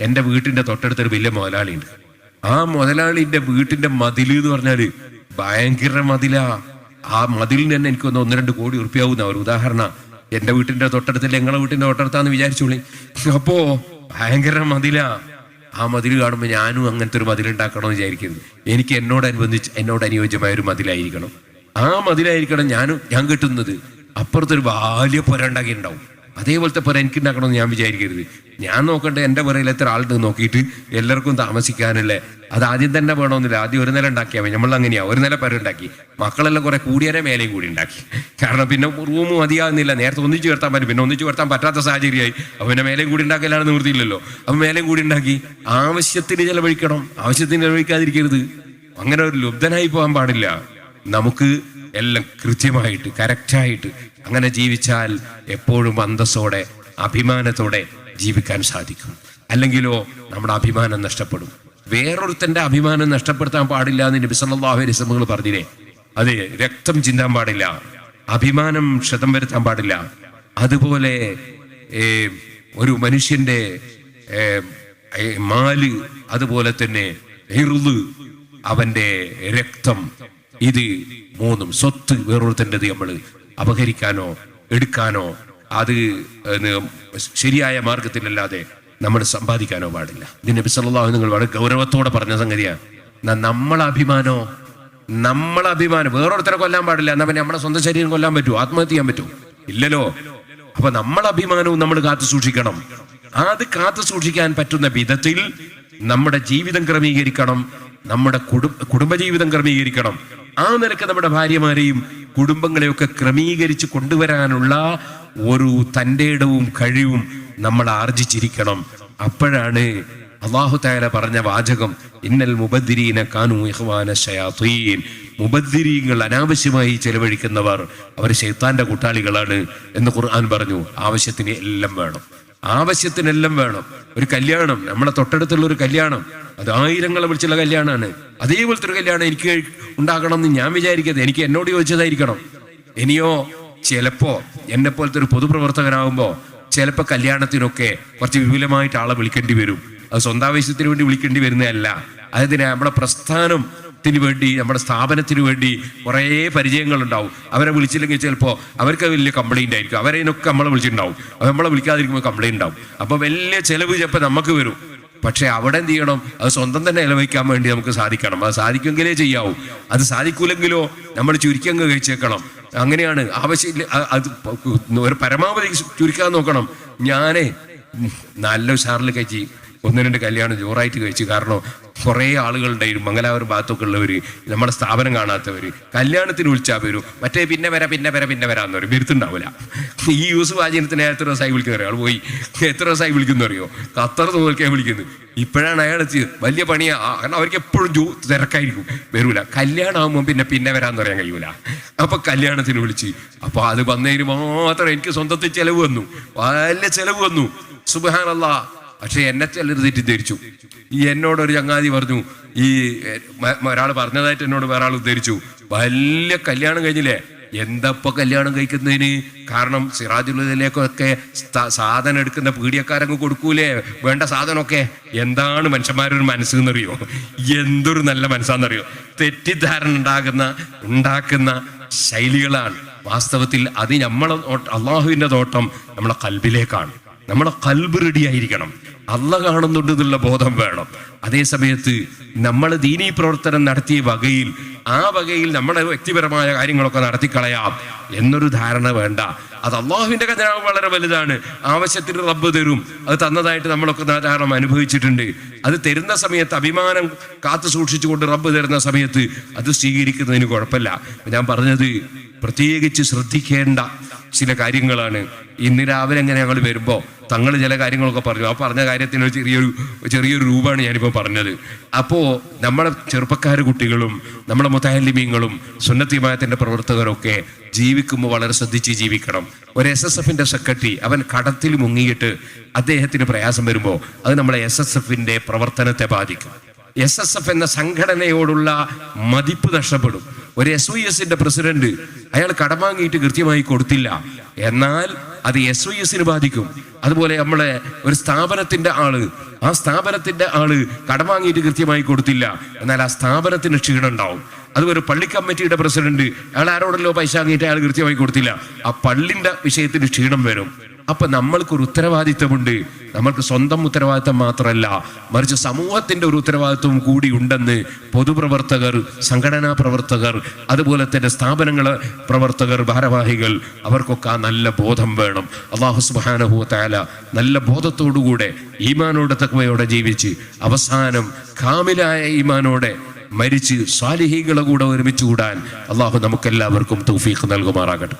എന്റെ വീട്ടിന്റെ തൊട്ടടുത്തൊരു വലിയ മുതലാളിയുണ്ട്. ആ മുതലാളിന്റെ വീട്ടിന്റെ മതിൽ എന്ന് പറഞ്ഞാൽ ഭയങ്കര മതിലാ. ആ മതിലിന് തന്നെ എനിക്ക് ഒന്ന് ഒന്ന് രണ്ട് കോടി ഉറപ്പിയാവുന്ന ഒരു ഉദാഹരണ. എന്റെ വീട്ടിന്റെ തൊട്ടടുത്തല്ല ഞങ്ങളെ വീട്ടിന്റെ തൊട്ടടുത്താന്ന് വിചാരിച്ചോളി. അപ്പോ ഭയങ്കര മതിലാ. ആ മതിൽ കാണുമ്പോൾ ഞാനും അങ്ങനത്തെ ഒരു മതിലുണ്ടാക്കണമെന്ന് വിചാരിക്കുന്നു. എനിക്ക് എന്നോടനുബന്ധിച്ച് എന്നോട് അനുയോജ്യമായ ഒരു മതിലായിരിക്കണം. ആ മതിലായിരിക്കണം ഞാനും ഞാൻ കെട്ടുന്നത്. അപ്പുറത്തൊരു വലിയ പുര ഉണ്ടാക്കിയിട്ടുണ്ടാവും. അതേപോലത്തെ പുര എനിക്ക് ഉണ്ടാക്കണമെന്ന് ഞാൻ വിചാരിക്കരുത്. ഞാൻ നോക്കട്ടെ എന്റെ പുരയിൽ എത്ര ആളുണ്ട് നോക്കിയിട്ട് എല്ലാവർക്കും താമസിക്കാനല്ലേ. അത് ആദ്യം തന്നെ വേണമെന്നില്ല. ആദ്യം ഒരു നില ഉണ്ടാക്കിയാൽ മതി. നമ്മൾ അങ്ങനെയാ. ഒരു നില പുര ഉണ്ടാക്കി. മക്കളെല്ലാം കുറെ കൂടിയാരെ മേലെയും കൂടി ഉണ്ടാക്കി. കാരണം പിന്നെ റൂം മതിയാകുന്നില്ല നേരത്തെ ഒന്നിച്ചു ചേർത്താൻ പറ്റും. പിന്നെ ഒന്നിച്ചു ചേർത്താൻ പറ്റാത്ത സാഹചര്യമായി. അപ്പം പിന്നെ മേലെയും കൂടി ഉണ്ടാക്കലാണ് നിവൃത്തിയില്ലല്ലോ. അപ്പം മേലെയും കൂടി ഉണ്ടാക്കി. ആവശ്യത്തിന് ചിലവഴിക്കണം. ആവശ്യത്തിന് ചിലവഴിക്കാതിരിക്കരുത്. അങ്ങനെ ഒരു ലുബ്ധനായി പോകാൻ പാടില്ല. നമുക്ക് എല്ലാം കൃത്യമായിട്ട് കറക്റ്റായിട്ട് അങ്ങനെ ജീവിച്ചാൽ എപ്പോഴും അന്തസ്സോടെ അഭിമാനത്തോടെ ജീവിക്കാൻ സാധിക്കും. അല്ലെങ്കിലോ നമ്മുടെ അഭിമാനം നഷ്ടപ്പെടും. വേറൊരുത്തന്റെ അഭിമാനം നഷ്ടപ്പെടുത്താൻ പാടില്ല എന്ന് നബി സല്ലല്ലാഹു അലൈഹി വസല്ലം പറഞ്ഞില്ലേ? അതെ രക്തം ചിന്താൻ പാടില്ല അഭിമാനം ക്ഷതം വരുത്താൻ പാടില്ല. അതുപോലെ ഒരു മനുഷ്യന്റെ മാൽ അതുപോലെ തന്നെ ഇറുത് അവന്റെ രക്തം ഇത് മൂന്നും സ്വത്ത് വേറൊരുത്തന്റെത് നമ്മൾ അപഹരിക്കാനോ എടുക്കാനോ അത് ശരിയായ മാർഗത്തിലല്ലാതെ നമ്മൾ സമ്പാദിക്കാനോ പാടില്ല. ഇതിന് നബി സല്ലല്ലാഹു നിങ്ങൾ വളരെ ഗൗരവത്തോടെ പറഞ്ഞ സംഗതിയാണ്. നമ്മളെ അഭിമാനോ നമ്മളെ അഭിമാനം വേറൊരുത്തരെ കൊല്ലാൻ പാടില്ല എന്നാ പിന്നെ നമ്മുടെ സ്വന്തം ശരീരം കൊല്ലാൻ പറ്റുമോ? ആത്മഹത്യ ചെയ്യാൻ പറ്റുമോ? ഇല്ലല്ലോ. അപ്പൊ നമ്മളെ അഭിമാനവും നമ്മൾ കാത്തു സൂക്ഷിക്കണം. അത് കാത്തു സൂക്ഷിക്കാൻ പറ്റുന്ന വിധത്തിൽ നമ്മുടെ ജീവിതം ക്രമീകരിക്കണം നമ്മുടെ കുടുംബ കുടുംബജീവിതം ക്രമീകരിക്കണം. ആ നിലയ്ക്ക് നമ്മുടെ ഭാര്യമാരെയും കുടുംബങ്ങളെയൊക്കെ ക്രമീകരിച്ച് കൊണ്ടുവരാനുള്ള ഒരു തന്റെ ഇടവും കഴിവും നമ്മൾ ആർജിച്ചിരിക്കണം. അപ്പോഴാണ് അള്ളാഹു താര പറഞ്ഞ വാചകം ഇന്നൽ മുബദ്ദിരീന കാനു ഇഖ്വാന ശയാത്തീൻ മുബദ്ദിരീങ്ങൾ അനാവശ്യമായി ചെലവഴിക്കുന്നവർ അവർ ശൈത്താന്റെ കൂട്ടാളികളാണ് എന്ന് ഖുർആൻ പറഞ്ഞു. ആവശ്യത്തിന് എല്ലാം വേണം. ആവശ്യത്തിനെല്ലാം വേണം. ഒരു കല്യാണം നമ്മളെ തൊട്ടടുത്തുള്ള ഒരു കല്യാണം. അത് ആയിരങ്ങളെ വിളിച്ചുള്ള കല്യാണമാണ് അതേപോലത്തെ ഒരു കല്യാണം എനിക്ക് ഉണ്ടാകണം എന്ന് ഞാൻ വിചാരിക്കുന്നത് എനിക്ക് എന്നോട് ചോദിച്ചതായിരിക്കണം. ഇനിയോ ചിലപ്പോ എന്നെ പോലത്തെ ഒരു പൊതുപ്രവർത്തകനാകുമ്പോ ചിലപ്പോ കല്യാണത്തിനൊക്കെ കുറച്ച് വിപുലമായിട്ട് ആളെ വിളിക്കേണ്ടി വരും. അത് സ്വന്താവശ്യത്തിന് വേണ്ടി വിളിക്കേണ്ടി വരുന്നതല്ല. അതിന് നമ്മുടെ പ്രസ്ഥാനത്തിന് വേണ്ടി നമ്മുടെ സ്ഥാപനത്തിന് വേണ്ടി കുറേ പരിചയങ്ങളുണ്ടാവും. അവരെ വിളിച്ചില്ലെങ്കിൽ ചിലപ്പോൾ അവർക്ക് വലിയ കംപ്ലൈന്റ് ആയിരിക്കും. അവരതിനൊക്കെ നമ്മളെ വിളിച്ചിട്ടുണ്ടാവും. നമ്മളെ വിളിക്കാതിരിക്കുമ്പോൾ കംപ്ലൈന്റ് ഉണ്ടാവും. അപ്പോൾ വലിയ ചിലവ് ചിലപ്പോൾ നമുക്ക് വരും. പക്ഷേ അവിടെ എന്ത് ചെയ്യണം? അത് സ്വന്തം തന്നെ ഇലവഹിക്കാൻ വേണ്ടി നമുക്ക് സാധിക്കണം. അത് സാധിക്കുമെങ്കിലേ ചെയ്യാവൂ. അത് സാധിക്കൂലെങ്കിലോ നമ്മൾ ചുരുക്കങ്ങ് കഴിച്ചേക്കണം. അങ്ങനെയാണ്. ആവശ്യമില്ല അത് ഒരു പരമാവധി ചുരുക്കാൻ നോക്കണം. ഞാനേ നല്ല ഉഷാറിൽ കഴിച്ച് ഒന്ന് രണ്ട് കല്യാണം ജോറായിട്ട് കഴിച്ചു. കാരണം കുറേ ആളുകളുണ്ടായിരുന്നു മംഗലാപുരം ഭാഗത്തൊക്കെ ഉള്ളവർ നമ്മുടെ സ്ഥാപനം കാണാത്തവർ കല്യാണത്തിന് വിളിച്ചാൽ വരും. മറ്റേ പിന്നെ വരാം പിന്നെ വരാം പിന്നെ വരാമെന്ന് പറയും. വരുത്തുണ്ടാവില്ല ഈ യൂസ് വാചനത്തിന് എത്ര ദിവസമായി വിളിക്കുന്ന അറിയോ? പോയി. എത്ര ദിവസമായി വിളിക്കുന്ന അറിയോ? ഖത്തർ തോൽക്കാൻ വിളിക്കുന്നത് ഇപ്പോഴാണ് അയാൾ എത്തിയത്. വലിയ പണിയാ. കാരണം അവർക്ക് എപ്പോഴും ജോ തിരക്കായിരിക്കും. വരൂല. കല്യാണം ആകുമ്പോൾ പിന്നെ പിന്നെ വരാമെന്ന് പറയാൻ കഴിയൂല. അപ്പൊ കല്യാണത്തിന് വിളിച്ച്. അപ്പൊ അത് വന്നതിന് മാത്രം എനിക്ക് സ്വന്തത്തിൽ ചിലവ് വന്നു. വലിയ ചിലവ് വന്നു. സുബാനല്ലാ പക്ഷെ എന്നെ ചിലർ തെറ്റിദ്ധരിച്ചു. ഈ എന്നോട് ഒരു ചങ്ങാതി പറഞ്ഞു ഈ ഒരാൾ പറഞ്ഞതായിട്ട് എന്നോട് വേറെ ആൾ ഉദ്ധരിച്ചു. വലിയ കല്യാണം കഴിഞ്ഞില്ലേ? എന്തപ്പോ കല്യാണം കഴിക്കുന്നതിന്? കാരണം സിറാജുള്ളതിലേക്കൊക്കെ സാധനം എടുക്കുന്ന പീഡിയക്കാരങ്ങ് കൊടുക്കൂലേ? വേണ്ട സാധനമൊക്കെ. എന്താണ് മനുഷ്യന്മാരൊരു മനസ്സെന്നറിയോ? എന്തൊരു നല്ല മനസ്സാണെന്നറിയോ തെറ്റിദ്ധാരണ ഉണ്ടാകുന്ന ഉണ്ടാക്കുന്ന ശൈലികളാണ്. വാസ്തവത്തിൽ അത് നമ്മളെ അള്ളാഹുവിന്റെ നോട്ടം നമ്മളെ കൽബിലേക്കാണ്. നമ്മളെ കൽബ് റെഡി ആയിരിക്കണം. അല്ല കാണുന്നുണ്ട് എന്നുള്ള ബോധം വേണം. അതേ സമയത്ത് നമ്മൾ ദീനീ പ്രവർത്തനം നടത്തിയ വകയിൽ ആ വകയിൽ നമ്മുടെ വ്യക്തിപരമായ കാര്യങ്ങളൊക്കെ നടത്തിക്കളയാം എന്നൊരു ധാരണ വേണ്ട. അത് അള്ളാഹുവിന്റെ ഖജനാവ് വളരെ വലുതാണ്. ആവശ്യത്തിന് റബ്ബ് തരും. അത് തന്നതായിട്ട് നമ്മളൊക്കെ ധാരാളം അനുഭവിച്ചിട്ടുണ്ട്. അത് തരുന്ന സമയത്ത് അഭിമാനം കാത്തു സൂക്ഷിച്ചുകൊണ്ട് റബ്ബ് തരുന്ന സമയത്ത് അത് സ്വീകരിക്കുന്നതിന് കുഴപ്പമില്ല. ഞാൻ പറഞ്ഞത് പ്രത്യേകിച്ച് ശ്രദ്ധിക്കേണ്ട ചില കാര്യങ്ങളാണ്. ഇന്ന് രാവിലെ എങ്ങനെ ഞങ്ങൾ വരുമ്പോൾ തങ്ങൾ ചില കാര്യങ്ങളൊക്കെ പറഞ്ഞു. ആ പറഞ്ഞ കാര്യത്തിന് ചെറിയൊരു ചെറിയൊരു രൂപമാണ് ഞാനിപ്പോൾ പറഞ്ഞത്. അപ്പോൾ നമ്മളെ ചെറുപ്പക്കാർ കുട്ടികളും നമ്മളെ മുത്താലിമീങ്ങളും സുന്നത്തിമായത്തിന്റെ പ്രവർത്തകരൊക്കെ ജീവിക്കുമ്പോൾ വളരെ ശ്രദ്ധിച്ച് ജീവിക്കണം. ഒരു എസ് എസ് എഫിന്റെ സെക്രട്ടറി അവൻ കടത്തിൽ മുങ്ങിയിട്ട് അദ്ദേഹത്തിന് പ്രയാസം വരുമ്പോൾ അത് നമ്മളെ എസ് എസ് എഫിന്റെ പ്രവർത്തനത്തെ ബാധിക്കും. എസ് എസ് എഫ് എന്ന സംഘടനയോടുള്ള മതിപ്പ് നഷ്ടപ്പെടും. ഒരു എസ് വി എസിന്റെ പ്രസിഡന്റ് അയാൾ കടം വാങ്ങിയിട്ട് കൃത്യമായി കൊടുത്തില്ല. എന്നാൽ അത് എസ് വൈ എസിന് ബാധിക്കും. അതുപോലെ നമ്മളെ ഒരു സ്ഥാപനത്തിന്റെ ആൾ ആ സ്ഥാപനത്തിന്റെ ആൾ കടം വാങ്ങിയിട്ട് കൃത്യമായി കൊടുത്തില്ല. എന്നാൽ ആ സ്ഥാപനത്തിന് ക്ഷീണം ഉണ്ടാവും. അതുപോലെ പള്ളി കമ്മിറ്റിയുടെ പ്രസിഡന്റ് അയാൾ ആരോടല്ലോ പൈസ വാങ്ങിയിട്ട് അയാൾ കൃത്യമായി കൊടുത്തില്ല. ആ പള്ളിന്റെ വിഷയത്തിന് ക്ഷീണം വരും. അപ്പൊ നമ്മൾക്കൊരു ഉത്തരവാദിത്തമുണ്ട് നമ്മൾക്ക് സ്വന്തം ഉത്തരവാദിത്തം മാത്രമല്ല മറിച്ച് സമൂഹത്തിന്റെ ഒരു ഉത്തരവാദിത്വം കൂടി ഉണ്ടെന്ന് പൊതുപ്രവർത്തകർ സംഘടനാ പ്രവർത്തകർ അതുപോലെ തന്നെ സ്ഥാപനങ്ങളെ പ്രവർത്തകർ ഭാരവാഹികൾ അവർക്കൊക്കെ ആ നല്ല ബോധം വേണം. അള്ളാഹു സുബാനഹു താല നല്ല ബോധത്തോടുകൂടെ ഈമാനോടെ തക്വയോടെ ജീവിച്ച് അവസാനം കാമിലായ ഈമാനോടെ മരിച്ച് സ്വാലിഹികളെ കൂടെ ഒരുമിച്ച് കൂടാൻ അള്ളാഹു നമുക്കെല്ലാവർക്കും തൗഫീഖ് നൽകുമാറാകട്ടെ.